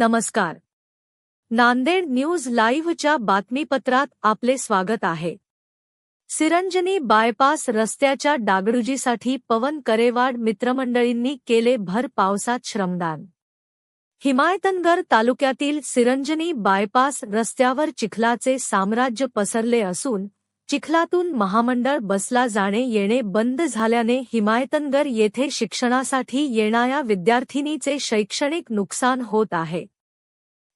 नमस्कार. नांदेड न्यूज लाईव्हच्या बातमीपत्रात आपले स्वागत आहे. सिरंजनी बायपास रस्त्याच्या डागडुजीसाठी पवन करेवाड मित्रमंडळींनी केले भर पावसात श्रमदान. हिमायतनगर तालुक्यातील सिरंजनी बायपास रस्त्यावर चिखलाचे साम्राज्य पसरले असून चिखलातून महामंडळ बसला जाणे येणे बंद झाल्याने हिमायतनगर येथे शिक्षणासाठी येणाऱ्या विद्यार्थिनीचे शैक्षणिक नुकसान होत आहे.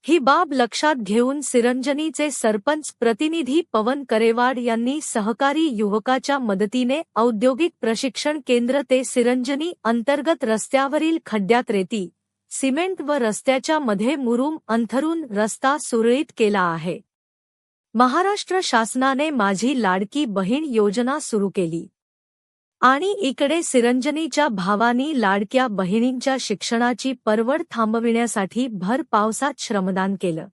ही बाब लक्षात घेऊन सिरंजनीचे सरपंच प्रतिनिधी पवन करेवाड यांनी सहकारी युवकाच्या मदतीने औद्योगिक प्रशिक्षण केंद्र ते सिरंजनी अंतर्गत रस्त्यावरील खड्ड्यात रेती सिमेंट व रस्त्याच्या मध्ये मुरुम अंथरून रस्ता सुरळीत केला आहे. महाराष्ट्र शासनाने माझी लाडकी बहीण योजना सुरू केली. आणि इकडे सिरंजनीच्या भावानी लाडक्या बहिणींच्या शिक्षणाची परवड थांबविण्यासाठी भर पावसात श्रमदान केलं.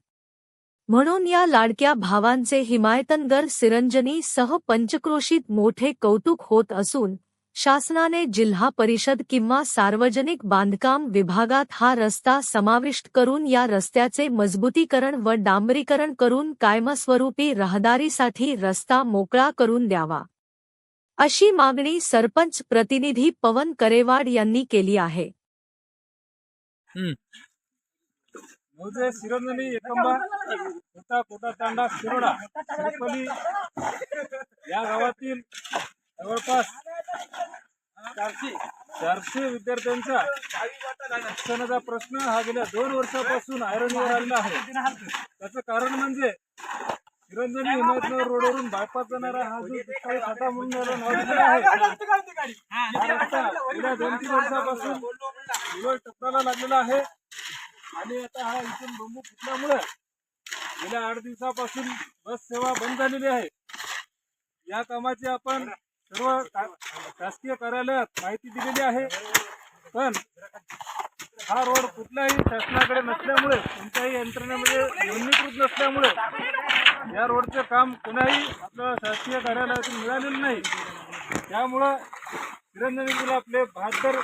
म्हणून या लाडक्या भावांचे हिमायतनगर सिरंजनी सह पंचक्रोशीत मोठे कौतुक होत असून शासनाने जिल्हा परिषद किंवा सार्वजनिक बांधकाम विभागात हा रस्ता समाविष्ट करून या रस्त्याचे मजबूतीकरण व डांबरीकरण करून कायमस्वरूपी रहदारीसाठी रस्ता मोकळा करून द्यावा. अशी मागणी सरपंच प्रतिनिधी पवन करेवाड यांनी केली आहे. मुझे एकंबा कोटा तांडा शिरोडा या गावातील जवळपास चारशे. चारशे विद्यार्थ्यांचा शिक्षणाचा प्रश्न हा गेल्या दोन वर्षापासून आयरनवर आलेला आहे. त्याचं कारण म्हणजे निरंजनी हिमायतनगर रोडवरून बायपास जाणारा हा जो दुष्काळी फाटा म्हणून याला नाव आहे. हा रस्ता गेल्या दोन तीन वर्षापासून उलट टप्प्याला लागलेला आहे. आणि आता हा इथून बंबू फुटल्यामुळे गेल्या आठ दिवसापासून बस सेवा बंद झालेली आहे. या कामाची आपण सर्व का- शासकीय कार्यालयात माहिती दिलेली आहे. पण हा रोड कुठल्याही शासनाकडे नसल्यामुळे कोणत्याही यंत्रणेमध्ये नोंदणीकृत नसल्यामुळे या रोडचं काम कोणाही आपल्या शासकीय कार्यालयातून मिळालेलं नाही. त्यामुळं चिरंजनीतील आपले बहात्तर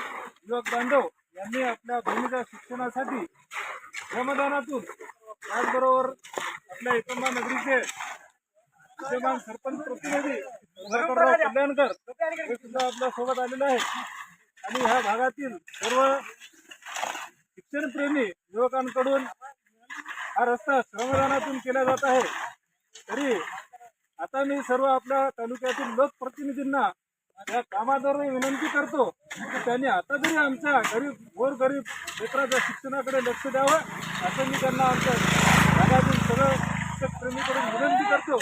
युवक बांधव यांनी आपल्या भूमीच्या शिक्षणासाठी श्रमदानातून त्याचबरोबर आपल्या एकंबा नगरीचे विद्यमान सरपंच प्रतिनिधी शंकरराव कल्याणकर हे सुद्धा आपल्यासोबत आलेले आहे आणि ह्या भागातील सर्व शिक्षणप्रेमी युवकांकडून हा रस्ता श्रमदानातून केला जात आहे. तरी आता मी सर्व आपल्या तालुक्यातील लोकप्रतिनिधींना या कामाद्वारे विनंती करतो की त्यांनी आता जरी आमच्या गरीब गोरगरीब क्षेत्राच्या शिक्षणाकडे लक्ष द्यावं असं मी त्यांना आमच्या भागातील सर्व शिक्षकप्रेमीकडून विनंती करतो.